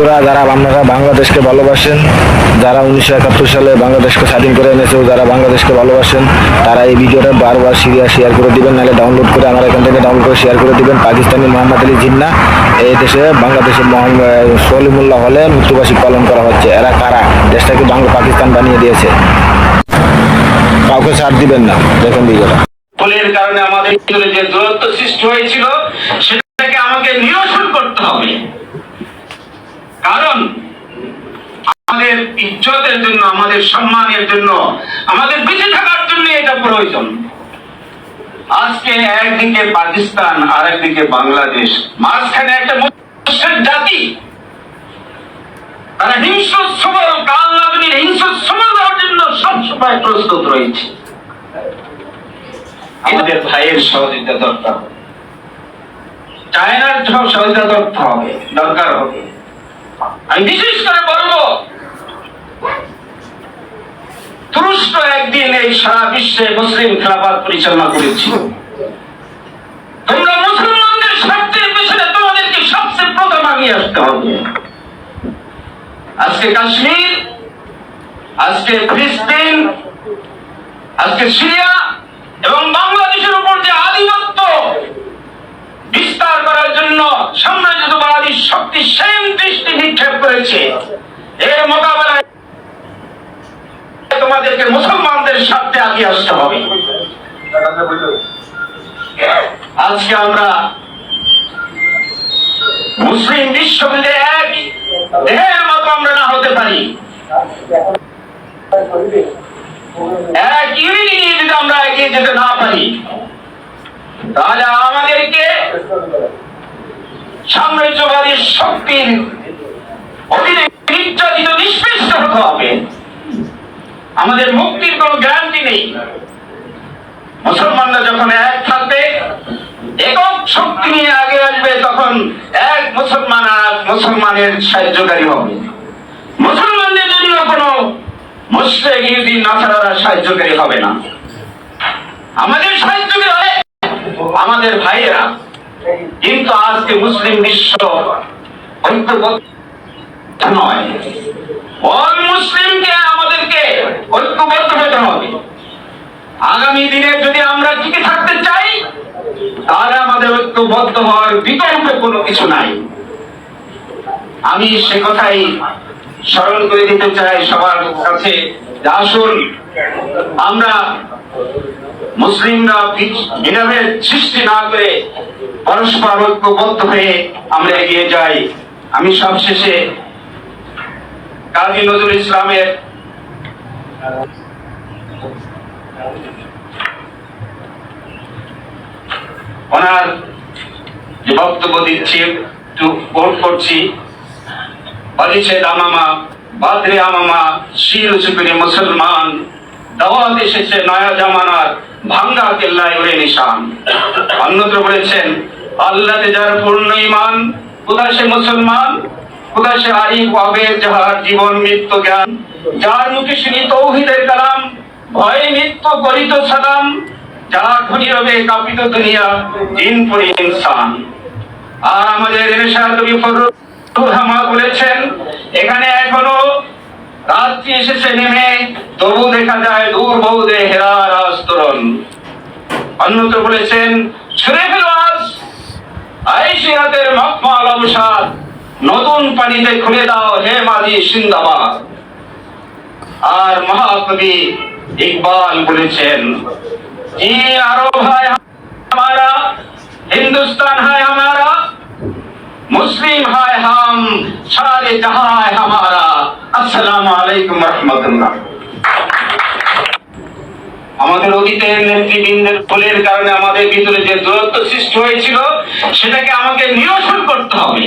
বন্ধুরা, যারা আপনারা বাংলাদেশকে ভালোবাসেন, যারা উনিশশো একাত্তর সালে বাংলাদেশকে স্বাধীন করে এনেছে যারা বাংলাদেশকে ভালোবাসেন, তারা এই ভিডিওটা বারবার সিরিয়া শেয়ার করে দিবেন, নাহলে ডাউনলোড করে আমার এখান থেকে ডাউনলোড করে শেয়ার করে দিবেন। পাকিস্তানি মোহাম্মদ আলী জিন্না, এই দেশে বাংলাদেশের সলিমুল্লাহ হলে মৃত্যুবার্ষিক পালন করা হচ্ছে। এরা কারা? দেশটাকে বাংলা, পাকিস্তান বানিয়ে দিয়েছে। কাউকে ছাড় দিবেন না। দেখুন ভিডিওটা। কারণে আমাদের যে দূরত্ব সৃষ্টি হয়েছিল সেটাকে আমাকে নিরসন করতে হবে কারণ আমাদের ইজ্জতের জন্য আমাদের সম্মানের জন্য আমাদের বেঁচে থাকার জন্য এটা প্রয়োজন। আজকে একদিকে পাকিস্তান আর একদিকে বাংলাদেশ। মাঝখানে একটা জাতি। তারা হিংস্র সবল কাল নাগরিক হিংস্র সবল দেওয়ার জন্য সবসময় প্রস্তুত রয়েছে। আমাদের ভাইয়ের সহযোগিতা দরকার। চায়নার সব সহযোগিতা দরকার হবে দরকার হবে। আমি বিশেষ করে বলব তুরস্ক একদিন এই সারা বিশ্বে মুসলিম খেলাফত পরিচালনা করেছিল তোমরা মুসলমানদের স্বার্থের পেছনে তোমাদেরকে সবচেয়ে প্রথম আগে আসতে হবে। আজকে কাশ্মীর, আজকে ফিলিস্তিন, আজকে সিরিয়া এবং বাংলাদেশের উপর যে আধিপত্য বিস্তার করার জন্য সাম্রাজ্যবাদী শক্তি সেম দৃষ্টি নিক্ষেপ করেছে এর মোকাবেলায় তোমাদেরকে মুসলমানদের সাথে আগে আসতে হবে। আজকে আমরা মুসলিম বিশ্ব মিলে এক দেহের মতো আমরা না হতে পারি। এক ইউনিটি নিয়ে যদি আমরা এগিয়ে যেতে না পারি, তাহলে আমাদেরকে সাম্রাজ্যবাদী শক্তির অধীনে নির্যাতিত নিষ্পৃষ্ট হতে হবে। আমাদের মুক্তির কোনো গ্যারান্টি নেই। মুসলমানরা যখন এক থাকবে, একক শক্তি নিয়ে আগে আসবে, তখন এক মুসলমান আর মুসলমানের সাহায্যকারী হবে। মুসলমানদের জন্য কোনো মুসলিম ইহুদি, নাসারারা সাহায্যকারী হবে না। আমাদের সাহায্যকারী হবে আমাদের ভাইয়েরা। কিন্তু আজকে মুসলিম বিশ্ব ঐক্যবদ্ধ নয়। অল মুসলিমকে ঐক্যবদ্ধ হতে হবে। আগামী দিনে যদি আমরা টিকে থাকতে চাই, তাহলে আমাদের ঐক্যবদ্ধ হওয়ার বিকল্প কোনো কিছু নাই। আমি সে কথাই স্মরণ করে দিতে চাই সবার কাছে আসুন, আমরা মুসলিমরা ভেদাভেদ সৃষ্টি না করে পরস্পর ঐক্যবদ্ধ হয়ে আমরা এগিয়ে যাই। আমি সবশেষে কাজী নজরুল ইসলামের ওনার যে বক্তব্য দিচ্ছি, একটু কোট করছি। বলেছে, দামামা, বাদরে আমামা, শির উঁচু মুসলমান, দাওয়াত এসেছে নয়া জামানার ভাঙ্গা কেল্লায় ওরে নিশান। অন্যত্র বলেছেন আল্লাহতে যার পূর্ণ ইমান কোথায় সে মুসলমান? কোথায় সে আরিফ আবেদ যাহার জীবন, মৃত্যু, জ্ঞান? যার মুখে শুনি তৌহিদের কালাম, ভয়ে মৃত্যু করিত সালাম যার ধনী রবে কাপিত দুনিয়া, দিন পরি ইনসান। আর আমাদের এরশাদ কবি বলেছেন, এখানে এখনও রাত্রি এসেছে, নেমে তবু দেখা যায় দূর বহুদে হেরার আস্তরণ। অন্যত্র বলেছেন, ছুড়ে ফেলো আজ আইসিরাতের মকমাল অবসাদ, নতুন পানিতে খুলে দাও হে মাঝি সিন্দাবাদ। আর মহাকবি ইকবাল বলেছেন জি আরব হয় हमारा हिंदुस्तान है हमारा मुस्लिम है हम सारे जहां है हमारा अस्सलाम वालेकुम रहमतुल्लाह আমাদের অতীতের নেতৃবৃন্দের ভুলের কারণে আমাদের ভিতরে যে দূরত্ব সৃষ্টি হয়েছিল সেটাকে আমাকে নিরসন করতে হবে